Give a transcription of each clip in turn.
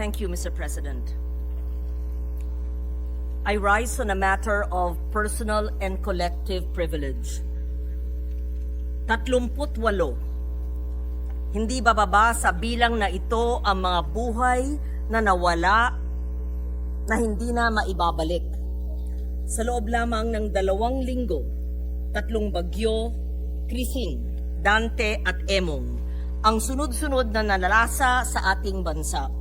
Thank you, Mr. President. I rise on a matter of personal and collective privilege. 38. Hindi bababa sa bilang na ito ang mga buhay na nawala na hindi na maibabalik. Sa loob lamang ng dalawang linggo, tatlong bagyo, Krising, Dante at Emong, ang sunod-sunod na nalasa sa ating bansa.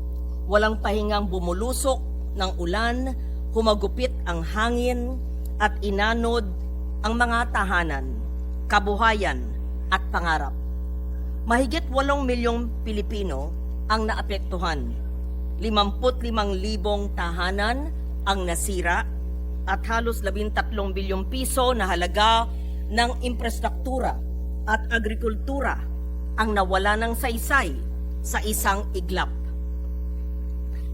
Walang pahingang bumulusok ng ulan, humagupit ang hangin at inanod ang mga tahanan, kabuhayan at pangarap. Mahigit 8 milyong Pilipino ang naapektuhan. 55,000 tahanan ang nasira at halos 13 bilyong piso na halaga ng infrastruktura at agrikultura ang nawala ng saysay sa isang iglap.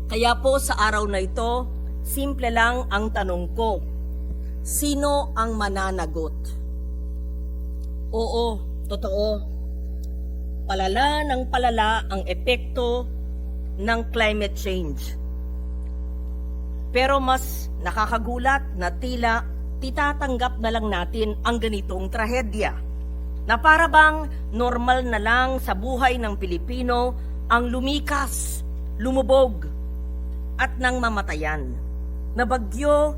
Kaya po sa araw na ito, simple lang ang tanong ko. Sino ang mananagot? Oo, totoo. Palala ng palala ang epekto ng climate change. Pero mas nakakagulat na tila titatanggap na lang natin ang ganitong trahedya. Na para normal na lang sa buhay ng Pilipino ang lumikas, lumubog, at nang mamatayan. Na bagyo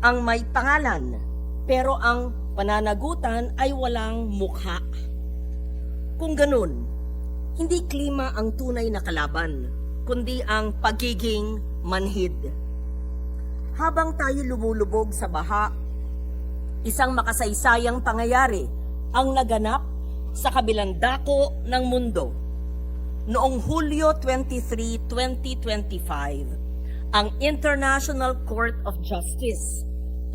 ang may pangalan, pero ang pananagutan ay walang mukha. Kung ganun, hindi klima ang tunay na kalaban, kundi ang pagiging manhid. Habang tayo lumulubog sa baha, isang makasaysayang pangyayari ang naganap sa kabilang dako ng mundo. Noong Hulyo 23, 2025, ang International Court of Justice,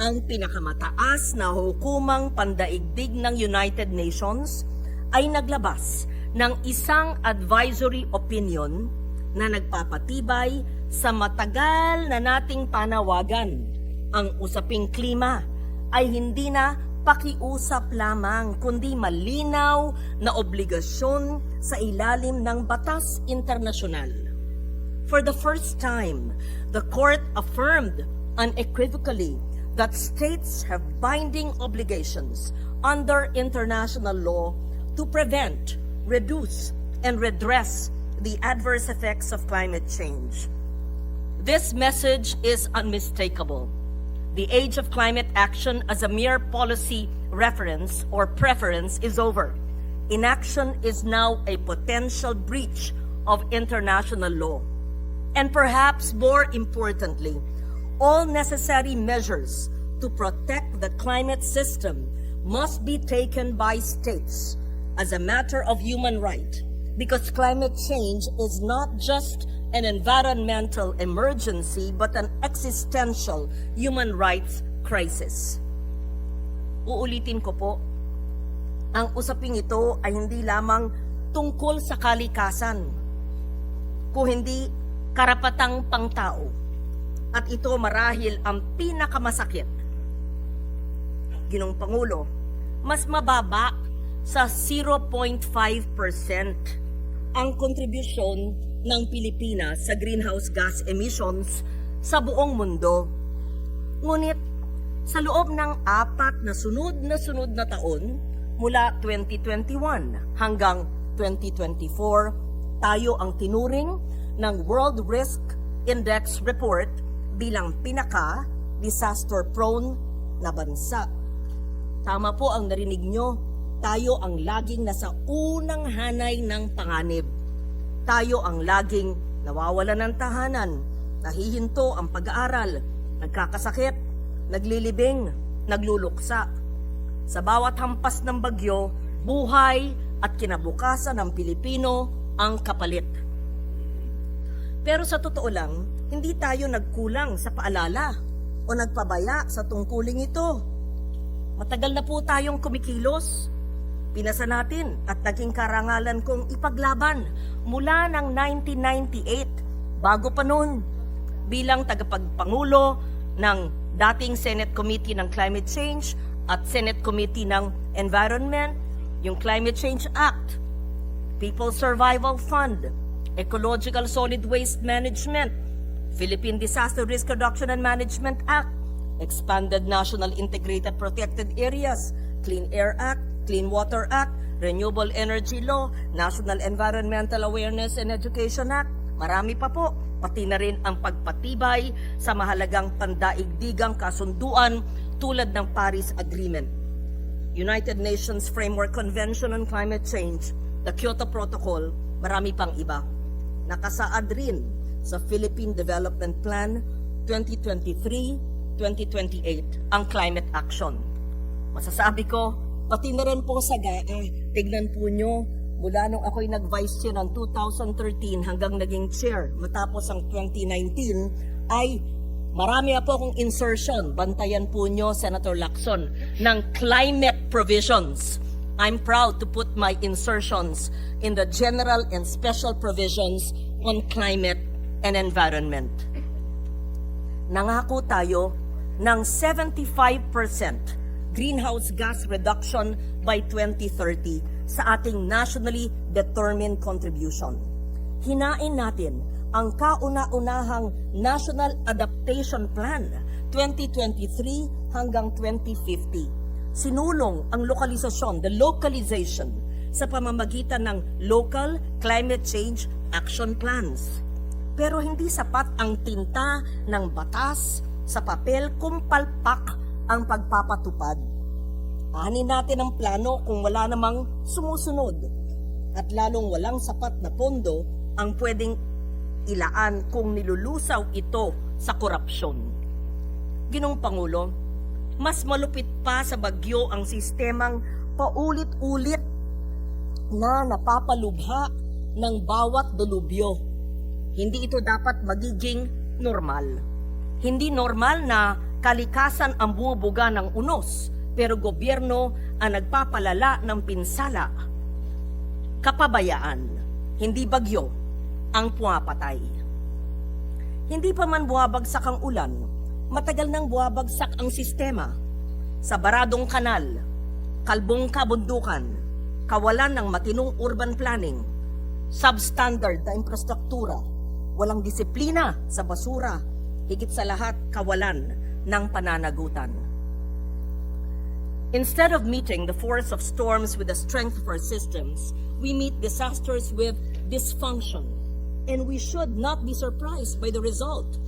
ang pinakamataas na hukumang pandaigdig ng United Nations, ay naglabas ng isang advisory opinion na nagpapatibay sa matagal na nating panawagan. Ang usaping klima ay hindi na pakiusap lamang kundi malinaw na obligasyon sa ilalim ng batas internasyonal. For the first time, the court affirmed unequivocally that states have binding obligations under international law to prevent, reduce, and redress the adverse effects of climate change. This message is unmistakable. The age of climate action as a mere policy reference or preference is over. Inaction is now a potential breach of international law. And perhaps more importantly, all necessary measures to protect the climate system must be taken by states as a matter of human right because climate change is not just an environmental emergency but an existential human rights crisis. Uulitin ko po, ang usaping ito ay hindi lamang tungkol sa kalikasan, kung hindi karapatang pangtao. At ito marahil ang pinakamasakit. Ginong Pangulo, mas mababa sa 0.5% ang kontribusyon ng Pilipinas sa greenhouse gas emissions sa buong mundo. Ngunit sa loob ng apat na sunod na sunod na taon, mula 2021 hanggang 2024, tayo ang tinuring ng World Risk Index Report bilang pinaka disaster-prone na bansa. Tama po ang narinig nyo, tayo ang laging nasa unang hanay ng panganib. Tayo ang laging nawawala ng tahanan, nahihinto ang pag-aaral, nagkakasakit, naglilibing, nagluluksa. Sa bawat hampas ng bagyo, buhay at kinabukasan ng Pilipino ang kapalit. Pero sa totoo lang, hindi tayo nagkulang sa paalala o nagpabaya sa tungkuling ito. Matagal na po tayong kumikilos. Pinasa natin at naging karangalan kong ipaglaban mula ng 1998 bago pa noon bilang tagapagpangulo ng dating Senate Committee ng Climate Change at Senate Committee ng Environment, yung Climate Change Act, People Survival Fund, Ecological Solid Waste Management, Philippine Disaster Risk Reduction and Management Act, Expanded National Integrated Protected Areas, Clean Air Act, Clean Water Act, Renewable Energy Law, National Environmental Awareness and Education Act, marami pa po, pati na rin ang pagpatibay sa mahalagang pandaigdigang kasunduan tulad ng Paris Agreement. United Nations Framework Convention on Climate Change, the Kyoto Protocol, marami pang iba. Nakasaad rin sa Philippine Development Plan 2023-2028 ang climate action. Masasabi ko, pati na rin po sa GAA, tignan po nyo, mula nung ako'y nag-vice chair ng 2013 hanggang naging chair matapos ang 2019, ay Marami na po akong insertion, bantayan po nyo, Senator Lacson, ng climate provisions. I'm proud to put my insertions in the general and special provisions on climate and environment. Nangako tayo ng 75% greenhouse gas reduction by 2030 sa ating nationally determined contribution. Hinain natin ang kauna-unahang National Adaptation Plan 2023 hanggang 2050. Sinulong ang lokalisasyon, the localization, sa pamamagitan ng local climate change action plans. Pero hindi sapat ang tinta ng batas sa papel kung palpak ang pagpapatupad. Anin natin ang plano kung wala namang sumusunod at lalong walang sapat na pondo ang pwedeng ilaan kung nilulusaw ito sa korupsyon. Ginong Pangulo, mas malupit pa sa bagyo ang sistemang paulit-ulit na napapalubha ng bawat delubyo. Hindi ito dapat magiging normal. Hindi normal na kalikasan ang bumubuga ng unos, pero gobyerno ang nagpapalala ng pinsala. Kapabayaan, hindi bagyo, ang pumapatay. Hindi pa man buwabagsak ang ulan, matagal nang buwabagsak ang sistema. Sa baradong kanal, kalbong kabundukan, kawalan ng matinong urban planning, substandard na infrastruktura, walang disiplina sa basura, higit sa lahat kawalan ng pananagutan. Instead of meeting the force of storms with the strength of our systems, we meet disasters with dysfunction. And we should not be surprised by the result.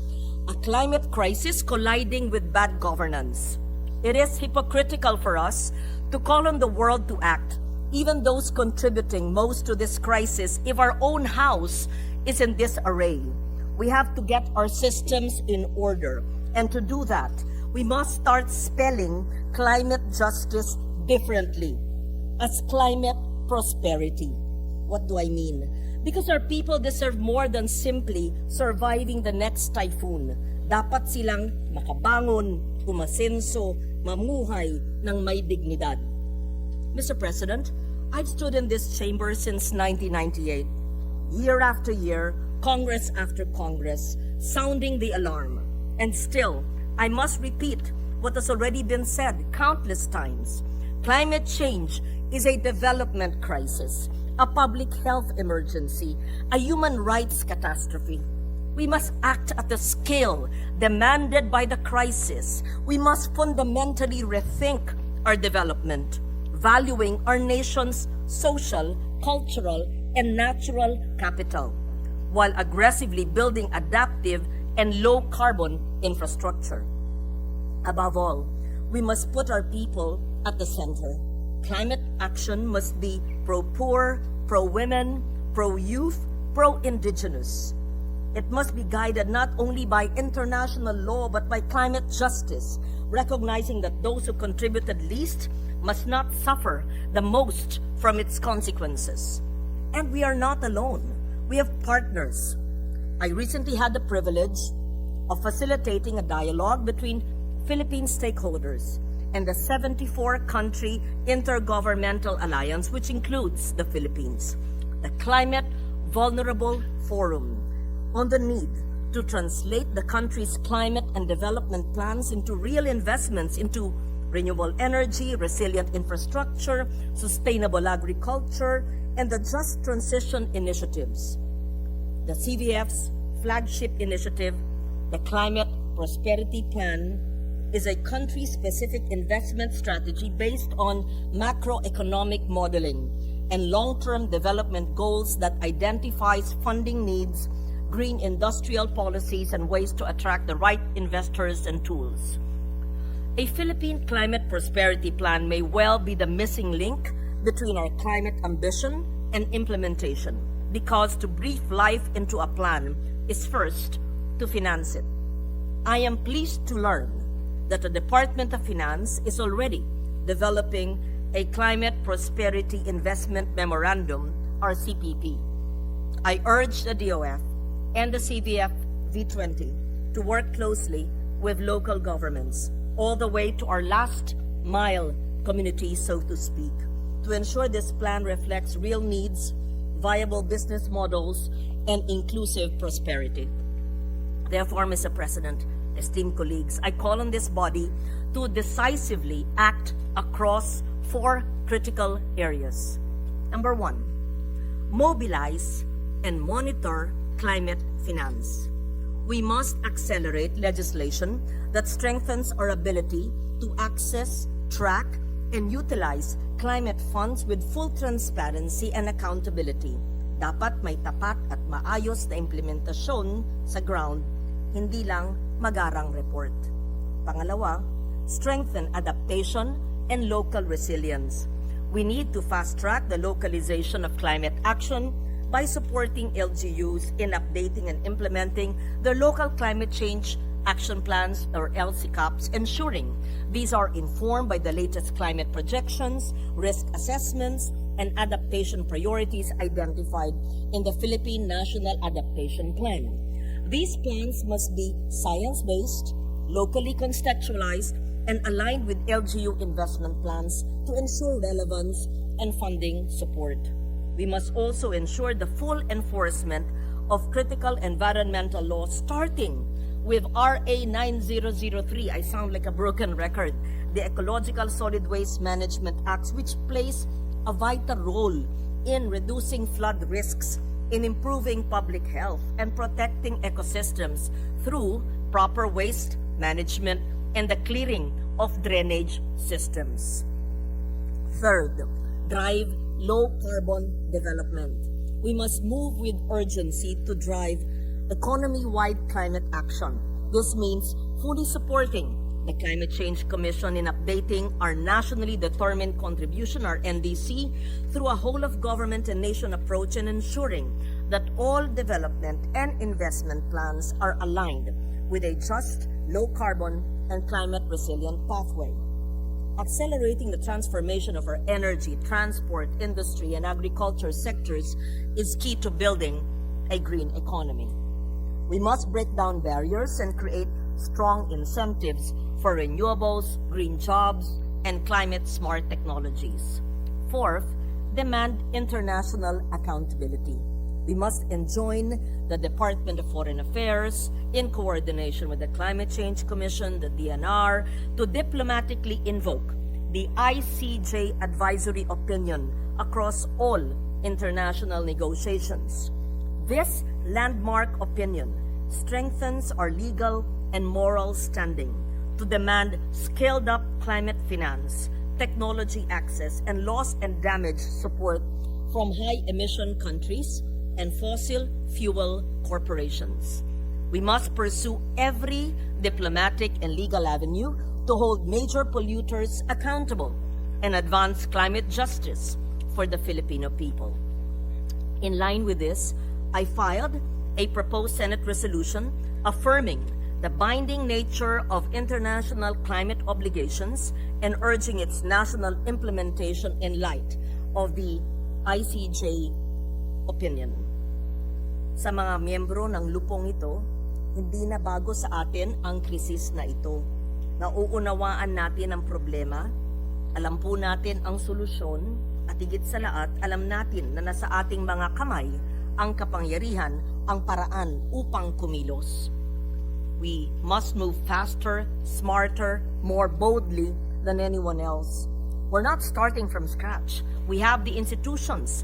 A climate crisis colliding with bad governance. It is hypocritical for us to call on the world to act, even those contributing most to this crisis, if our own house is in disarray. We have to get our systems in order. And to do that, we must start spelling climate justice differently as climate prosperity. What do I mean? Because our people deserve more than simply surviving the next typhoon. Dapat silang makabangon, umasenso, mamuhay ng may dignidad. Mr. President, I've stood in this chamber since 1998. Year after year, Congress after Congress, sounding the alarm. And still, I must repeat what has already been said countless times. Climate change is a development crisis, a public health emergency, a human rights catastrophe. We must act at the scale demanded by the crisis. We must fundamentally rethink our development, valuing our nation's social, cultural, and natural capital, while aggressively building adaptive and low carbon infrastructure. Above all, we must put our people at the center. Climate action must be pro poor, pro women, pro youth, pro indigenous. It must be guided not only by international law but by climate justice, recognizing that those who contributed least must not suffer the most from its consequences. And we are not alone. We have partners. I recently had the privilege of facilitating a dialogue between Philippine stakeholders and the 74 country intergovernmental alliance, which includes the Philippines, the Climate Vulnerable Forum, on the need to translate the country's climate and development plans into real investments into renewable energy, resilient infrastructure, sustainable agriculture, and the just transition initiatives. the CVF's flagship initiative, the Climate Prosperity Plan, is a country specific investment strategy based on macroeconomic modeling and long term development goals that identifies funding needs, green industrial policies, and ways to attract the right investors and tools. A Philippine climate prosperity plan may well be the missing link between our climate ambition and implementation because to breathe life into a plan is first to finance it. I am pleased to learn that the Department of Finance is already developing a Climate Prosperity Investment Memorandum, or CPP. I urge the DOF and the CVF V20 to work closely with local governments, all the way to our last mile community, so to speak, to ensure this plan reflects real needs, viable business models, and inclusive prosperity. Therefore, Mr. President, esteemed colleagues, I call on this body to decisively act across four critical areas. Number one, mobilize and monitor climate finance. We must accelerate legislation that strengthens our ability to access, track, and utilize climate funds with full transparency and accountability. Dapat may tapat at maayos na implementasyon sa ground, hindi lang magarang report. Pangalawa, strengthen adaptation and local resilience. We need to fast track the localization of climate action by supporting LGUs in updating and implementing their local climate change action plans or LCCAPs, ensuring these are informed by the latest climate projections, risk assessments, and adaptation priorities identified in the Philippine National Adaptation Plan. These plans must be science-based, locally contextualized, and aligned with LGU investment plans to ensure relevance and funding support. We must also ensure the full enforcement of critical environmental laws starting with RA 9003. I sound like a broken record. The Ecological Solid Waste Management Act, which plays a vital role in reducing flood risks, in improving public health, and protecting ecosystems through proper waste management and the clearing of drainage systems. Third, drive low carbon development. We must move with urgency to drive economy wide climate action. This means fully supporting the Climate Change Commission in updating our nationally determined contribution, our NDC, through a whole of government and nation approach and ensuring that all development and investment plans are aligned with a just, low carbon, and climate resilient pathway. Accelerating the transformation of our energy, transport, industry, and agriculture sectors is key to building a green economy. We must break down barriers and create strong incentives for renewables, green jobs, and climate smart technologies. Fourth, demand international accountability. We must enjoin the Department of Foreign Affairs, in coordination with the Climate Change Commission, the DNR, to diplomatically invoke the ICJ advisory opinion across all international negotiations. This landmark opinion strengthens our legal and moral standing to demand scaled up climate finance, technology access, and loss and damage support from high emission countries and fossil fuel corporations. We must pursue every diplomatic and legal avenue to hold major polluters accountable and advance climate justice for the Filipino people. In line with this, I filed a proposed Senate resolution affirming the binding nature of international climate obligations and urging its national implementation in light of the ICJ opinion. Sa mga miyembro ng lupong ito, hindi na bago sa atin ang krisis na ito. Nauunawaan natin ang problema, alam po natin ang solusyon, at higit sa lahat, alam natin na nasa ating mga kamay ang kapangyarihan, ang paraan upang kumilos. We must move faster, smarter, more boldly than anyone else. We're not starting from scratch. We have the institutions